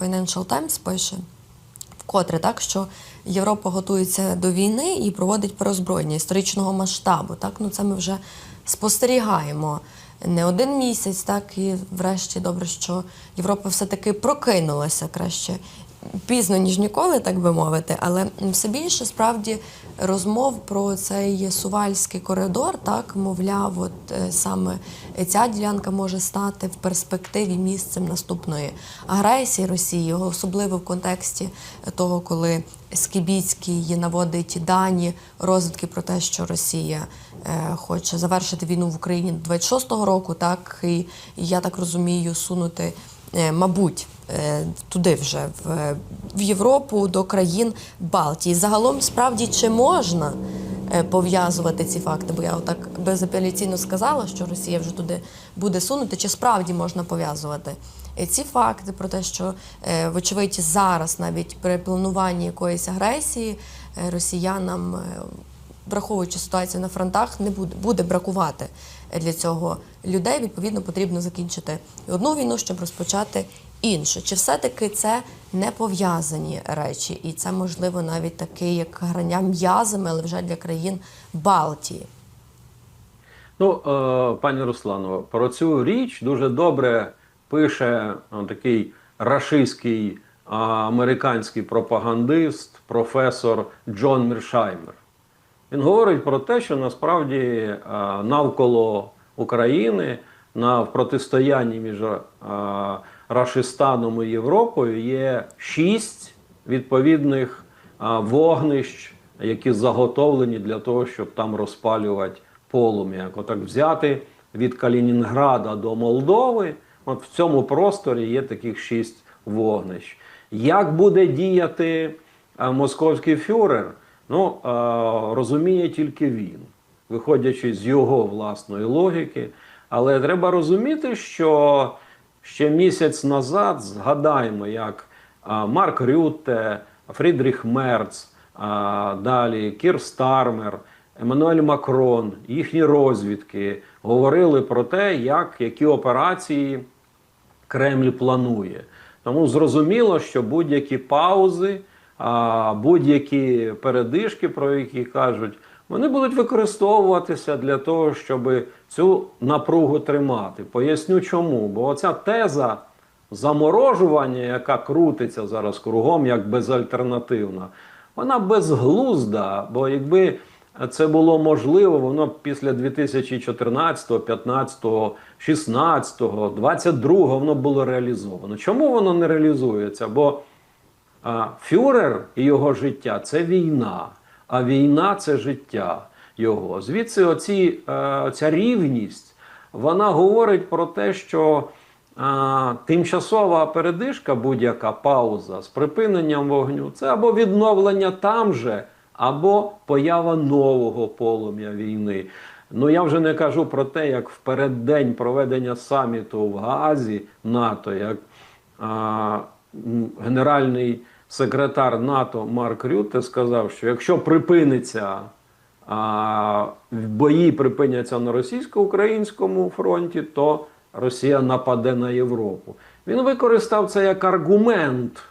Financial Times пише вкотре так, що Європа готується до війни і проводить перезброєння історичного масштабу. Так, ну це ми вже спостерігаємо не один місяць, так і врешті добре, що Європа все-таки прокинулася краще. Пізно, ніж ніколи, так би мовити, але все більше справді розмов про цей сувальський коридор, так мовляв, от е, саме ця ділянка може стати в перспективі місцем наступної агресії Росії, особливо в контексті того, коли Скібіцький наводить дані розвідки про те, що Росія е, хоче завершити війну в Україні до 26-го року, так і, я так розумію, сунути, е, мабуть, туди вже в, в Європу до країн Балтії. Загалом, справді, чи можна е, пов'язувати ці факти? Бо я отак безапеляційно сказала, що Росія вже туди буде сунути. Чи справді можна пов'язувати е, ці факти про те, що е, вочевидь зараз, навіть при плануванні якоїсь агресії, е, росіянам, е, враховуючи ситуацію на фронтах, не буде, буде бракувати для цього людей. Відповідно, потрібно закінчити одну війну, щоб розпочати іншу. Чи все-таки це не пов'язані речі, і це можливо навіть таке, як грання м'язами, але вже для країн Балтії? Ну, е, пані Русланово, про цю річ дуже добре пише е, такий рашистський е, американський пропагандист, професор Джон Міршаймер. Він говорить про те, що насправді навколо України на протистоянні між Рашистаном і Європою є шість відповідних вогнищ, які заготовлені для того, щоб там розпалювати полум'я. Отак взяти від Калінінграда до Молдови, от в цьому просторі є таких шість вогнищ. Як буде діяти московський фюрер? Ну, розуміє тільки він, виходячи з його власної логіки. Але треба розуміти, що ще місяць назад згадаємо, як Марк Рютте, Фрідріх Мерц, далі Кір Стармер, Еммануель Макрон, їхні розвідки говорили про те, як які операції Кремль планує. Тому зрозуміло, що будь-які паузи, будь-які передишки, про які кажуть, вони будуть використовуватися для того, щоб цю напругу тримати. Поясню чому. Бо оця теза заморожування, яка крутиться зараз кругом, як безальтернативна, вона безглузда. Бо якби це було можливо, воно після 2014, 15, 16, 22 воно було реалізовано. Чому воно не реалізується? Бо а, фюрер і його життя це війна, а війна це життя його. Звідси оці, е, ця рівність вона говорить про те, що а, тимчасова передишка, будь-яка пауза з припиненням вогню, це або відновлення там же, або поява нового полум'я війни. Ну я вже не кажу про те, як в переддень проведення саміту в Гаазі НАТО, як а, генеральний секретар НАТО Марк Рютте сказав, що якщо припиниться а, бої припиняться на російсько-українському фронті, то Росія нападе на Європу. Він використав це як аргумент,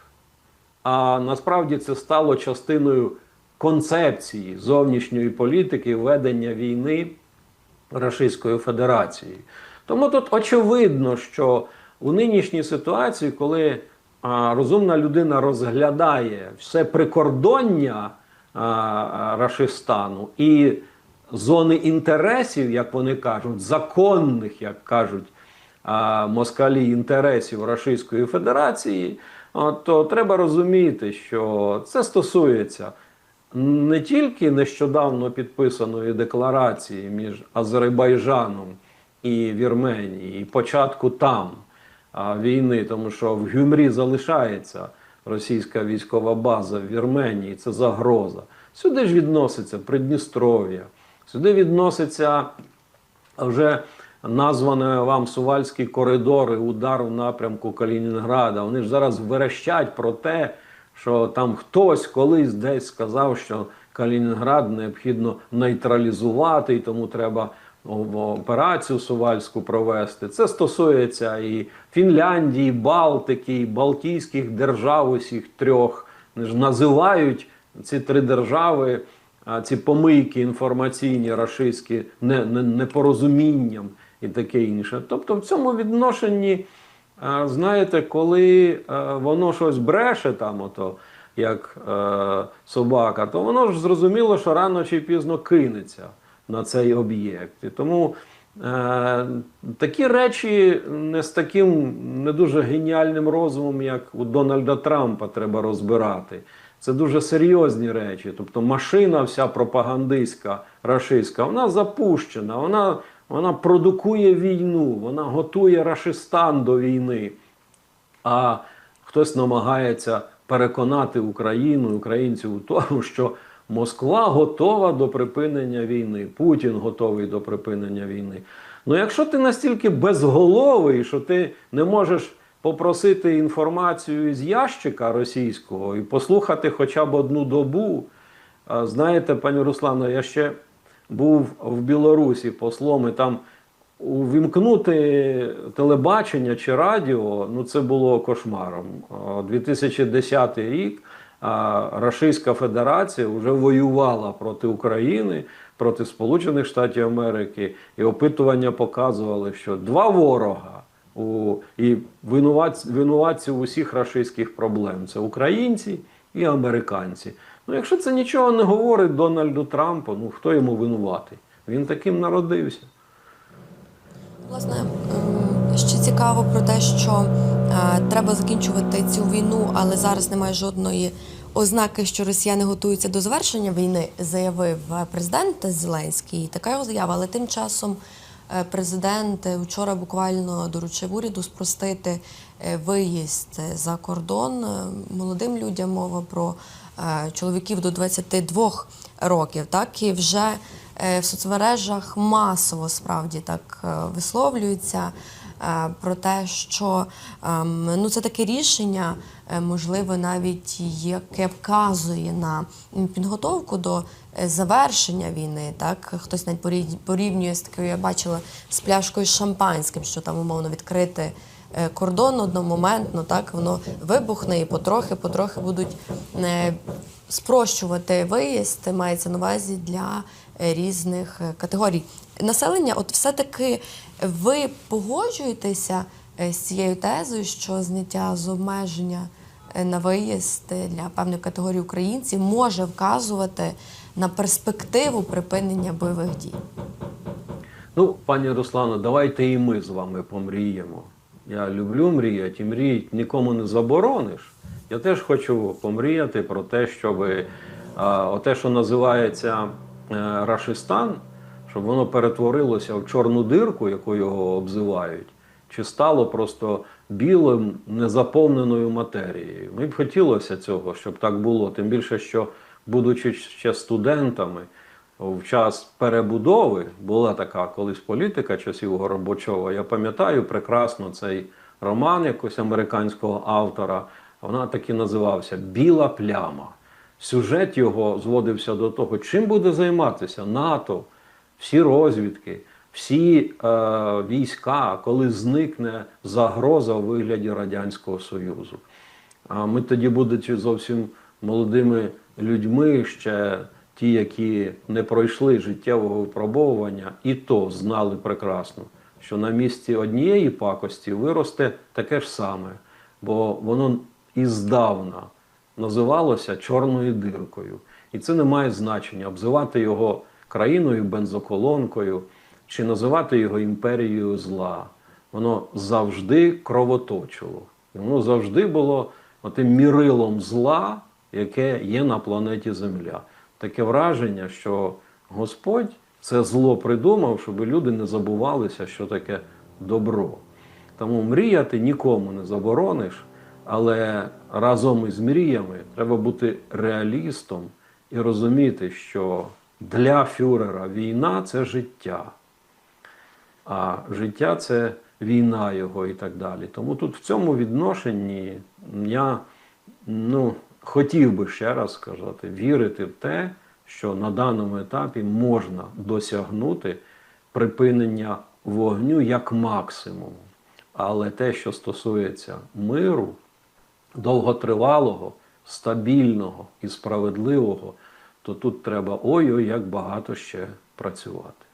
а насправді це стало частиною концепції зовнішньої політики ведення війни Російською Федерацією. Тому тут очевидно, що у нинішній ситуації, коли розумна людина розглядає все прикордоння Рашистану і зони інтересів, як вони кажуть, законних, як кажуть москалі інтересів Російської Федерації, то треба розуміти, що це стосується не тільки нещодавно підписаної декларації між Азербайджаном і Вірменією, і початку там війни, тому що в Гюмрі залишається російська військова база в Вірменії, це загроза. Сюди ж відноситься Придністров'я, сюди відноситься вже назване вам Сувальські коридори, удар у напрямку Калінінграда. Вони ж зараз верещать про те, що там хтось колись десь сказав, що Калінінград необхідно нейтралізувати, і тому треба операцію Сувальську провести. Це стосується і Фінляндії, Балтики, і Балтійських держав усіх трьох. Називають ці три держави, ці помийки інформаційні, рашистські, не, не, непорозумінням і таке інше. Тобто в цьому відношенні, знаєте, коли воно щось бреше там, ото, як е, собака, то воно ж зрозуміло, що рано чи пізно кинеться на цей об'єкт. І тому е, такі речі не з таким не дуже геніальним розумом, як у Дональда Трампа, треба розбирати. Це дуже серйозні речі. Тобто машина вся пропагандистська, рашистська, вона запущена, вона, вона продукує війну, вона готує Рашистан до війни а хтось намагається переконати Україну, українців у тому, що Москва готова до припинення війни, Путін готовий до припинення війни. Ну, якщо ти настільки безголовий, що ти не можеш попросити інформацію із ящика російського і послухати хоча б одну добу, знаєте, пані Руслано, я ще був в Білорусі послом, і там увімкнути телебачення чи радіо, ну це було кошмаром. О, 2010 рік Російська Федерація вже воювала проти України, проти Сполучених Штатів Америки, і опитування показували, що два ворога. У, і винуватці, винуватці усіх рашистських проблем це українці і американці. Ну, якщо це нічого не говорить Дональду Трампу, ну хто йому винуватий? Він таким народився. Власне, ем, ще цікаво про те, що треба закінчувати цю війну, але зараз немає жодної ознаки, що росіяни готуються до завершення війни, заявив е, президент Зеленський. Така його заява. Але тим часом е, президент вчора буквально доручив уряду спростити е, виїзд за кордон молодим людям. Мова про чоловіків до 22 років. Так і вже в соцмережах масово справді так висловлюються про те, що ем, ну це таке рішення, е, можливо, навіть яке вказує на підготовку до е, завершення війни. Так хтось навіть порівнює з такою, я бачила з пляшкою з шампанським, що там умовно відкрити. е, Кордон одномоментно, так воно вибухне і потрохи, потрохи будуть е, спрощувати виїзд, мається на увазі для е, різних е, категорій населення. От все-таки ви погоджуєтеся е, з цією тезою, що зняття з обмеження на виїзд для певної категорії українців може вказувати на перспективу припинення бойових дій? Ну, пані Руслано, давайте і ми з вами помріємо. Я люблю мріяти, і мріяти нікому не заборониш. Я теж хочу помріяти про те, щоб те, що називається е, Рашистан, щоб воно перетворилося в чорну дирку, яку його обзивають, чи стало просто білим незаповненою матерією. Мені б хотілося цього, щоб так було. Тим більше, що, будучи ще студентами, в час перебудови була така колись політика часів Горбачова. Я пам'ятаю прекрасно цей роман якогось американського автора. Вона так і називався Біла пляма. Сюжет його зводився до того, чим буде займатися НАТО, всі розвідки, всі е, війська, коли зникне загроза у вигляді Радянського Союзу. А ми тоді, будучи зовсім молодими людьми, ще ті, які не пройшли життєвого випробовування, і то знали прекрасно, що на місці однієї пакості виросте таке ж саме, бо воно іздавна називалося чорною диркою. І це не має значення обзивати його країною бензоколонкою чи називати його імперією зла. Воно завжди кровоточило. Воно завжди було отим мірилом зла, яке є на планеті Земля. Таке враження, що Господь це зло придумав, щоб люди не забувалися, що таке добро. Тому мріяти нікому не заборониш, але разом із мріями треба бути реалістом і розуміти, що для фюрера війна це життя, а життя це війна його і так далі. Тому тут в цьому відношенні я ну, хотів би ще раз сказати, вірити в те, що на даному етапі можна досягнути припинення вогню як максимум. Але те, що стосується миру, довготривалого, стабільного і справедливого, то тут треба ой-ой, як багато ще працювати.